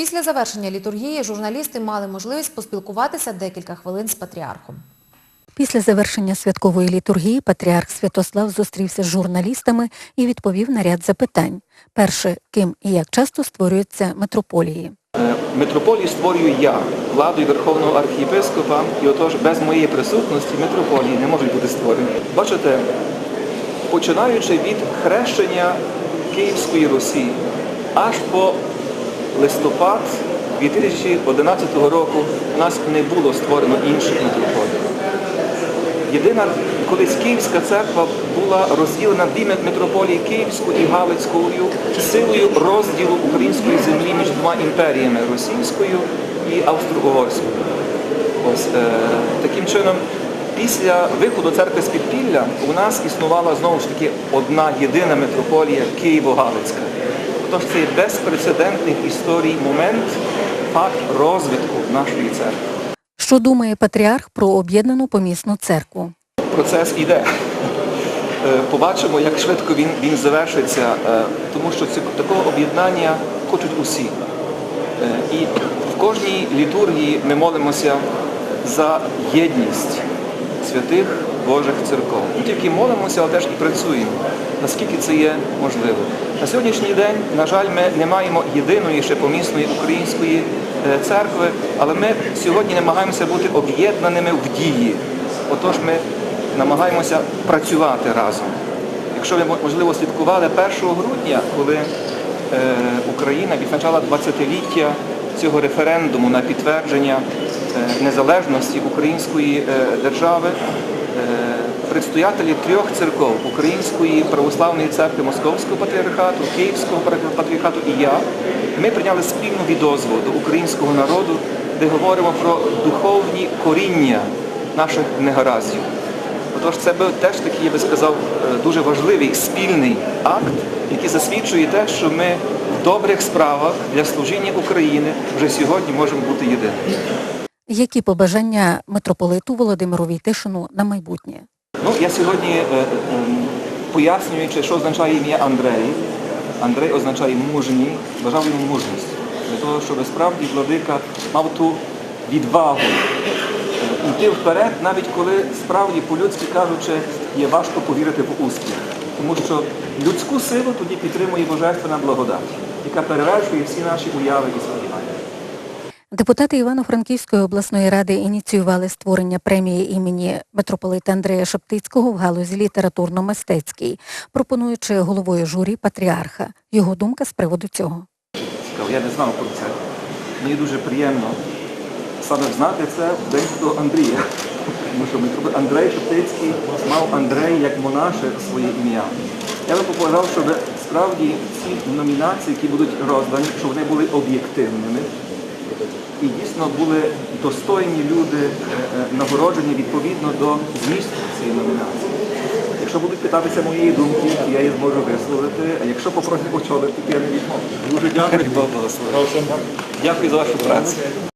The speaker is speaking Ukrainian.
Після завершення літургії журналісти мали можливість поспілкуватися декілька хвилин з патріархом. Після завершення святкової літургії патріарх Святослав зустрівся з журналістами і відповів на ряд запитань. Перше, ким і як часто створюються митрополії. Е, Митрополію створюю я, владою Верховного архієпископа, і отож без моєї присутності митрополії не можуть бути створені. Бачите, починаючи від хрещення Київської Русі аж по листопад 2011 року у нас не було створено інших митрополій. Єдина колись Київська церква була розділена дві митрополії Київську і Галицькою силою розділу української землі між двома імперіями російською і австро-угорською. Ось е, таким чином, після виходу церкви з підпілля у нас існувала знову ж таки одна єдина митрополія Києво-Галицька. Тож це є безпрецедентний в історії момент, факт розвитку нашої церкви. Що думає патріарх про об'єднану помісну церкву? процес іде. Е, Побачимо, як швидко він, він завершиться, е, тому що ці- такого об'єднання хочуть усі. Е, І в кожній літургії ми молимося за єдність святих Божих церков. Не тільки молимося, але теж і працюємо, наскільки це є можливо. На сьогоднішній день, на жаль, ми не маємо єдиної ще помісної української е, церкви, але ми сьогодні намагаємося бути об'єднаними в дії. Отож, ми намагаємося працювати разом. Якщо ви, можливо, слідкували 1 грудня, коли е, Україна відзначала 20-ліття цього референдуму на підтвердження е, незалежності української держави, предстоятелі трьох церков Української православної церкви Московського патріархату, Київського патріархату і я, ми прийняли спільну відозву до українського народу, де говоримо про духовні коріння наших негараздів. Отож, це теж такий, я би сказав, е, дуже важливий спільний акт, який засвідчує те, що ми в добрих справах для служіння України вже сьогодні можемо бути єдиними. Які побажання митрополиту Володимиру Війтишину на майбутнє? Ну, я сьогодні, е, е, ем, пояснюючи, що означає ім'я Андрей, Андрей означає мужній, бажав йому мужність. Для того, щоб справді владика мав ту відвагу е, йти вперед, навіть коли справді по-людськи кажучи, є важко повірити в успіх. Тому що людську силу тоді підтримує Божественна благодать, яка перевершує всі наші уяви і сподівання. Депутати Івано-Франківської обласної ради ініціювали створення премії імені митрополита Андрея Шептицького в галузі літературно-мистецькій, пропонуючи головою журі патріарха. Його думка з приводу цього. Я не знав про це. Мені дуже приємно саме знати це в день до Андрія. Тому що митрополит Андрей Шептицький мав Андрей як монашик своє ім'я. Я би побажав, щоб справді ці номінації, які будуть роздані, щоб вони були об'єктивними і дійсно були достойні люди е, е, нагороджені відповідно до змісту цієї номінації. Якщо будуть питатися моєї думки, я її зможу висловити, а якщо попросять очолити, то я не відмовлю. Дуже дякую. Дякую за вашу працю.